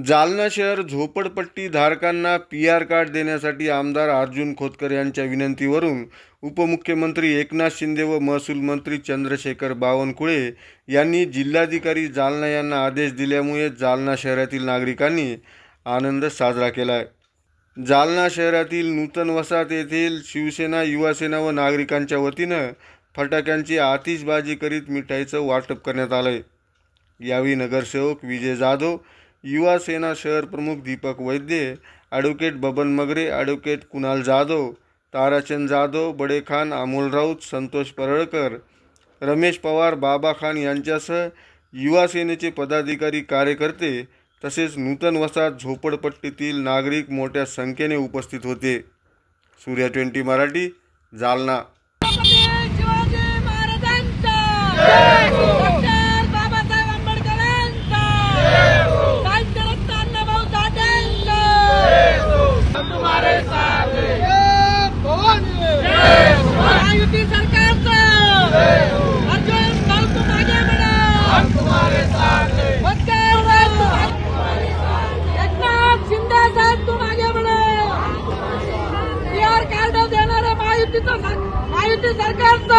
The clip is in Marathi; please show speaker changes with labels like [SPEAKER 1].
[SPEAKER 1] जालना शहर झोपडपट्टी धारकांना पी आर कार्ड देण्यासाठी आमदार अर्जुन खोतकर यांच्या विनंतीवरून उपमुख्यमंत्री एकनाथ शिंदे व महसूल मंत्री चंद्रशेखर बावनकुळे यांनी जिल्हाधिकारी जालना यांना आदेश दिल्यामुळे जालना शहरातील नागरिकांनी आनंद साजरा केला आहे जालना शहरातील नूतन वसाहत येथील शिवसेना युवासेना व नागरिकांच्या वतीनं फटाक्यांची आतिषबाजी करीत मिठाईचं वाटप करण्यात आलं आहे यावेळी नगरसेवक विजय जाधव युवा सेना शहर प्रमुख दीपक वैद्य ॲडव्होकेट बबन मगरे ॲडव्होकेट कुणाल जाधव ताराचंद जाधव बडे खान अमोल राऊत संतोष परळकर रमेश पवार बाबा खान यांच्यासह युवा सेनेचे पदाधिकारी कार्यकर्ते तसेच नूतन वसाहत झोपडपट्टीतील नागरिक मोठ्या संख्येने उपस्थित होते. सूर्या ट्वेंटी मराठी जालना.
[SPEAKER 2] આયુષ સરકાર